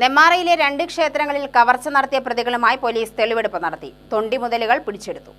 നെമ്മാറയിലെ രണ്ട് ക്ഷേത്രങ്ങളിൽ കവർച്ച നടത്തിയ പ്രതികളുമായി പോലീസ് തെളിവെടുപ്പ് നടത്തി. തൊണ്ടി മുതലുകൾ പിടിച്ചെടുത്തു.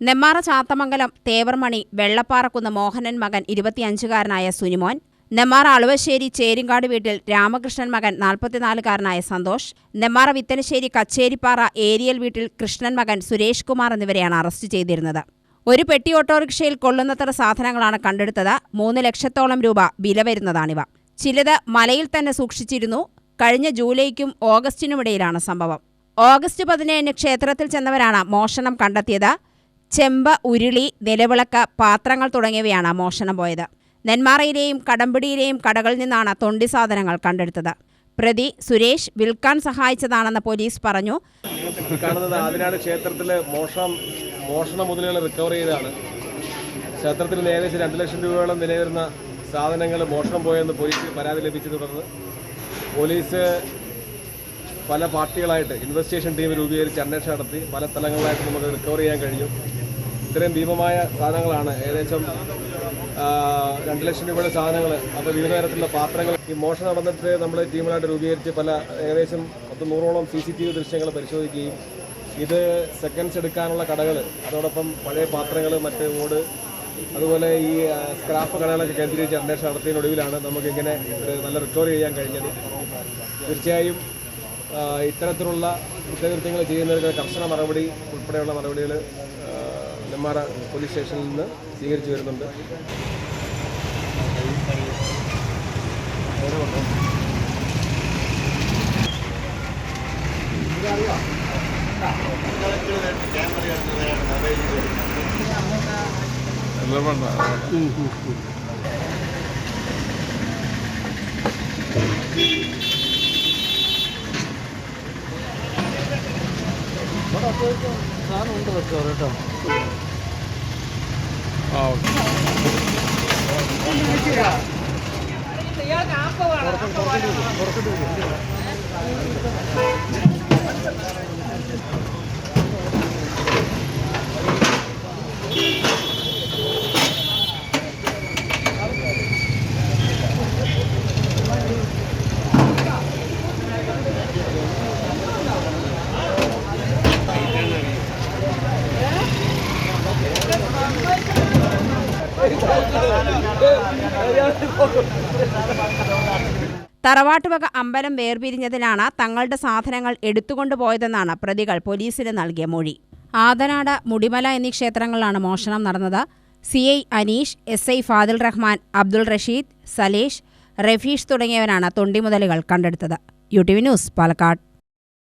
നെമ്മാറ ചാത്തമംഗലം തേവർമണി വെള്ളപ്പാറക്കുന്ന് മോഹനൻ മകൻ ഇരുപത്തിയഞ്ചുകാരനായ സുനിമോൻ നെമ്മാറ അളുവശ്ശേരി ചേരിങ്കാട് വീട്ടിൽ രാമകൃഷ്ണൻ മകൻ നാൽപ്പത്തിനാലുകാരനായ സന്തോഷ് നെമ്മാറ വിത്തനശ്ശേരി കച്ചേരിപ്പാറ ഏരിയൽ വീട്ടിൽ കൃഷ്ണൻ മകൻ സുരേഷ് കുമാർ എന്നിവരെയാണ് അറസ്റ്റ് ചെയ്തിരുന്നത്. ഒരു പെട്ടി ഓട്ടോറിക്ഷയിൽ കൊള്ളുന്നത്ര സാധനങ്ങളാണ് കണ്ടെടുത്തത്. മൂന്ന് ലക്ഷത്തോളം രൂപ വില വരുന്നതാണിവ ചിലത് മലയിൽ തന്നെ സൂക്ഷിച്ചിരുന്നു. കഴിഞ്ഞ ജൂലൈക്കും ഓഗസ്റ്റിനുമിടയിലാണ് സംഭവം. ഓഗസ്റ്റ് പതിനേഴിന് ക്ഷേത്രത്തിൽ ചെന്നവരാണ് മോഷണം കണ്ടെത്തിയത്. ചെമ്പ ഉരുളി നിലവിളക്ക് പാത്രങ്ങൾ തുടങ്ങിയവയാണ് മോഷണം പോയത്. നെന്മാറയിലെയും കടമ്പിടിയിലെയും കടകളിൽ നിന്നാണ് തൊണ്ടി സാധനങ്ങൾ കണ്ടെടുത്തത്. പ്രതി സുരേഷ് വിൽക്കാൻ സഹായിച്ചതാണെന്ന് പോലീസ് പറഞ്ഞു. ക്ഷേത്രത്തിൽ മോഷണം മോഷണ മുതലുകൾ റിക്കവർ ക്ഷേത്രത്തിൽ ഏകദേശം രണ്ട് ലക്ഷം രൂപയോളം വില വരുന്ന സാധനങ്ങൾ മോഷണം പോയെന്ന് പോലീസിന് പരാതി ലഭിച്ചു തുടർന്ന് പോലീസ് പല പാർട്ടികളായിട്ട് ഇൻവെസ്റ്റിഗേഷൻ ടീം രൂപീകരിച്ച് അന്വേഷണം നടത്തി. പല സ്ഥലങ്ങളിലായിട്ട് നമുക്ക് റിക്കവർ ചെയ്യാൻ കഴിഞ്ഞു. ഇത്രയും ഭീമമായ സാധനങ്ങളാണ് ഏകദേശം രണ്ട് ലക്ഷം രൂപയുടെ സാധനങ്ങൾ അപ്പോൾ വിവിധ തരത്തിലുള്ള പാത്രങ്ങൾ ഈ മോഷണം നടന്നിട്ട് നമ്മൾ ടീമുകളായിട്ട് രൂപീകരിച്ച് പല ഏകദേശം പത്ത് നൂറോളം സി സി ടി വി ദൃശ്യങ്ങൾ പരിശോധിക്കുകയും ഇത് സെക്കൻഡ്സ് എടുക്കാനുള്ള കടകൾ അതോടൊപ്പം പഴയ പാത്രങ്ങൾ മറ്റ് ഓട് അതുപോലെ ഈ സ്ക്രാപ്പ് കടകളൊക്കെ കേന്ദ്രീകരിച്ച് അന്വേഷണം നടത്തിയതിനൊടുവിലാണ് നമുക്കിങ്ങനെ ഒരു നല്ല റിക്കവറി ചെയ്യാൻ കഴിഞ്ഞത്. തീർച്ചയായും ഇത്തരത്തിലുള്ള കുറ്റകൃത്യങ്ങൾ ചെയ്യുന്നവർക്ക് കർശന മറുപടി ഉൾപ്പെടെയുള്ള മറുപടികൾ നെമ്മാറ പോലീസ് സ്റ്റേഷനിൽ നിന്ന് സ്വീകരിച്ചു വരുന്നുണ്ട്. സാധനം ഉണ്ട് വെച്ചോ കേട്ടോ. ആ ഓക്കെ. ഇയാൾക്ക് ആപ്പ് വേണം. ആപ്പ് വേണം. തറവാട്ടുവക അമ്പലം വേർപിരിഞ്ഞതിലാണ് തങ്ങളുടെ സാധനങ്ങൾ എടുത്തുകൊണ്ടുപോയതെന്നാണ് പ്രതികൾ പോലീസിന് നൽകിയ മൊഴി. ആദനാട് മുടിമല എന്നീ ക്ഷേത്രങ്ങളിലാണ് മോഷണം നടന്നത്. C I Aneesh S I Fadil Rahman Abdul Rasheed Salesh Rafeesh തുടങ്ങിയവരാണ് തൊണ്ടിമുതലുകൾ കണ്ടെടുത്തത്. U T V News Palakkad.